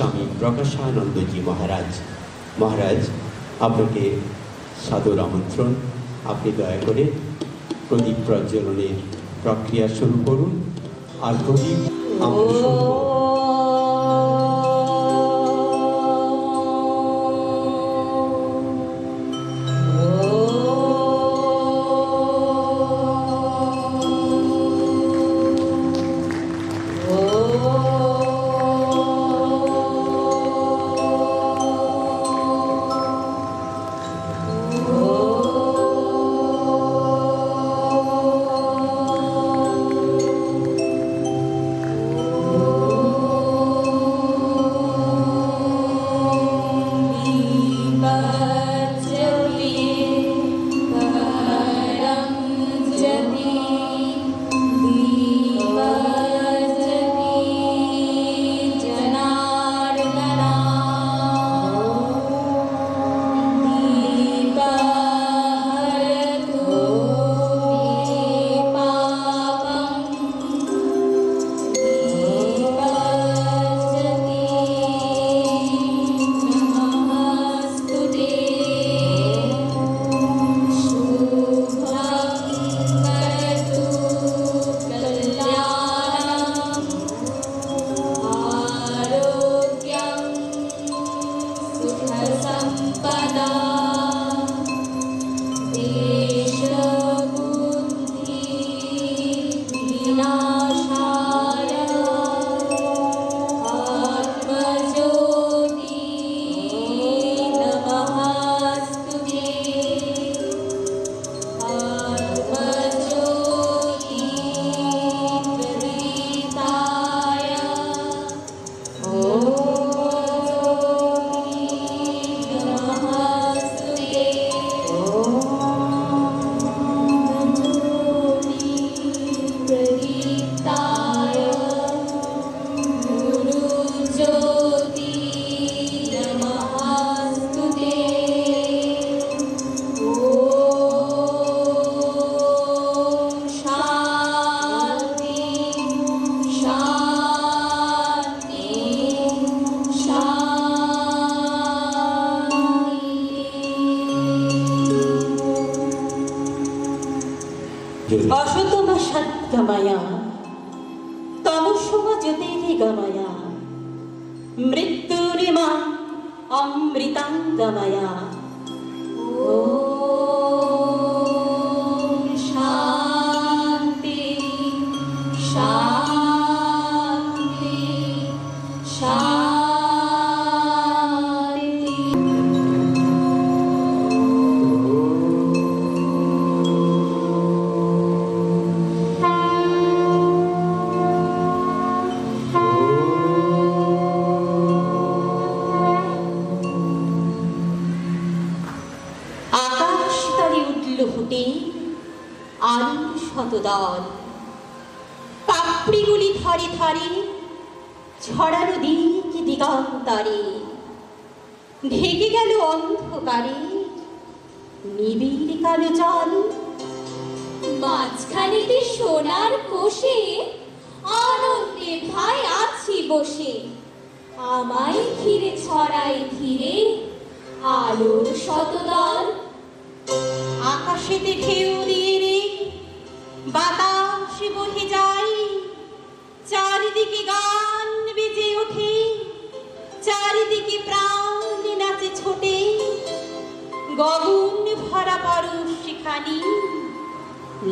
স্বামী প্রকাশানন্দজি মহারাজ। মহারাজ, আপনাকে সাদর আমন্ত্রণ। আপনি দয়া করে প্রদীপ প্রজ্বলনের প্রক্রিয়া শুরু করুন। আর প্রদীপ শুনব। সত্যময়া তমসম জ্যোতির্গময়া মৃত্যুরিমা गमया ॐ উঠল ফুটে শতদল পাপড়িগুলি ধরে ধরে ছড়ানো দিক দিগন্তরে। ঢেকে গেল অন্ধকারে, নিবিড় কালো জল। মাঝখানেতে সোনার কোষে আনন্দে ভাই আছি বসে। আমায় ঘিরে ছড়াই ধীরে আলোর শতদল আকাশেতে ঢেউ দিয়ে রে, বাতাস বহে যায়। চারিদিকে গান বেজে ওঠে, চারিদিকে প্রাণ নাচে ছোটে। গগন ভরা পরশ সেখানি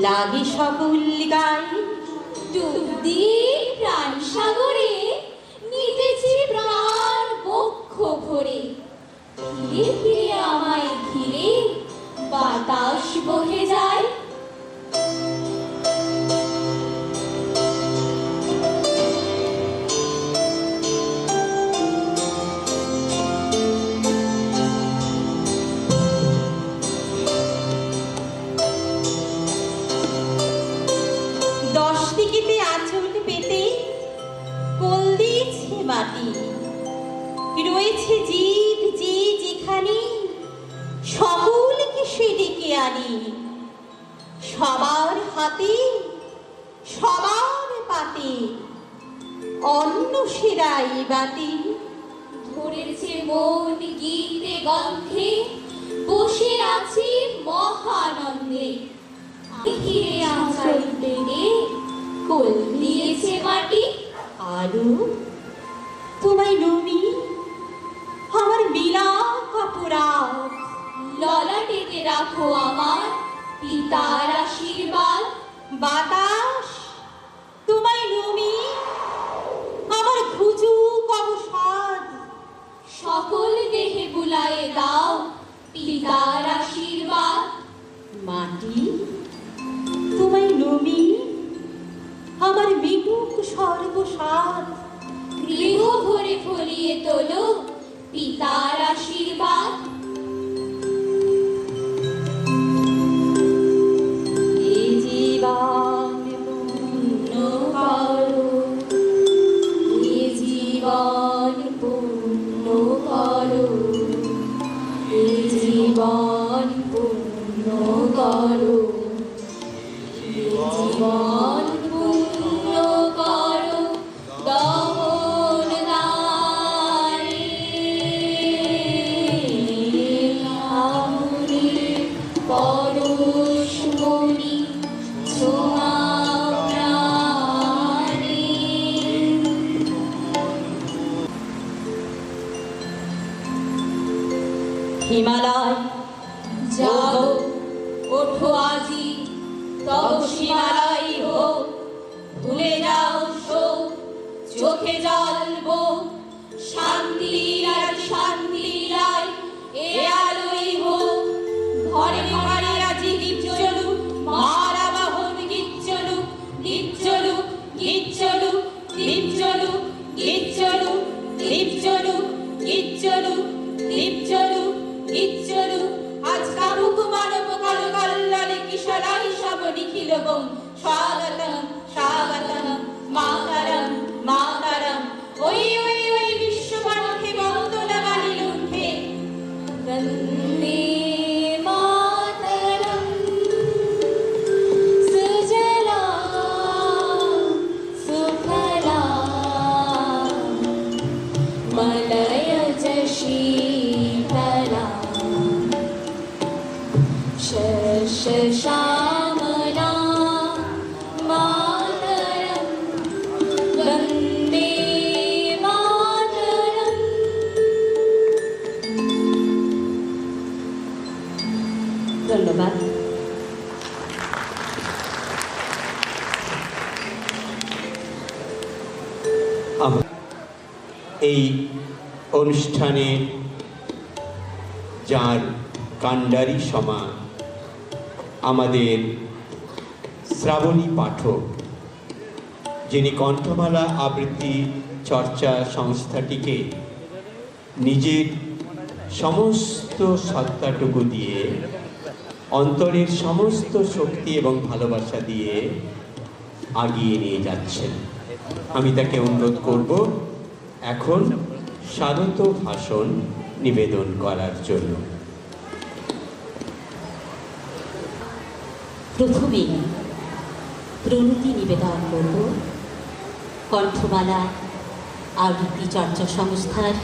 লাগে সকল গায়ে। ডুব দিয়ে প্রাণ রয়েছে জীব যে যেখানে সকলকে সে ডেকে আনি। সবার হাতে, সবার পাতে অন্ন সেরাই বাতি। ভরেছে মন গীতে গন্ধে, বসে আছি মহানন্দে। ঘিরে আঁচল টেনে কোল দিয়েছে মাটি। আলু, তোমায় নমি মিলা কাপুরাত ললাটেতে রাখো আমার পিতার আশীর্বাদ। বাতাস, তোমায় নমি। আমার খুজু কবসাদ সকল দেহে বুলায়ে দাও পিতার আশীর্বাদ। মাটি, তোমায় নমি। আমার মিটুক সর্বসাদ। গৃহ ভরে ফলিয়ে তোলো পিতার আশীর্বাদ হিমালয়। জাগো ওঠো। আজি তব সীমালয় হোক ভুলে যাও শোক চোখে জলবো শান্তির আর শান্তির আয় এ আলোই হোক ঘরে ঘরে আজি দীপ জ্বলুক মারা বাহন গীত চলুক দীপ চলুক গীত চলুক দীপ চলুক গীত চলুক দীপ চলুক গীত চলুক দীপ চলুক। চলুক আজ কামুক মানব কাল কল্যাণে কিশোরাই সব নিখিল বং স্বাগতম স্বাগতম, মাতরম মাতরম। ওই ওই মাতরম বন্দে মাতরম ধন্যবাদ এই অনুষ্ঠানে যার কাণ্ডারি সমা আমাদের শ্রাবণী পাঠক, যিনি কণ্ঠমালা আবৃত্তি চর্চা সংস্থাটিকে নিজের সমস্ত সত্তাটুকু দিয়ে, অন্তরের সমস্ত শক্তি এবং ভালোবাসা দিয়ে আগিয়ে নিয়ে যাচ্ছেন। আমি তাকে অনুরোধ করব, এখন স্বাগত ভাষণ নিবেদন করার জন্য। প্রথমে প্রণতি নিবেদন করব। কণ্ঠমালা, আবৃত্তি চর্চা সংস্থার,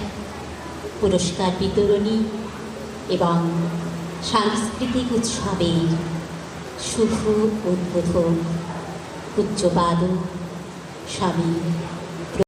পুরস্কার বিতরণী এবং সাংস্কৃতিক উৎসবের শুভ উদ্বোধন উচ্চপাদক স্বামী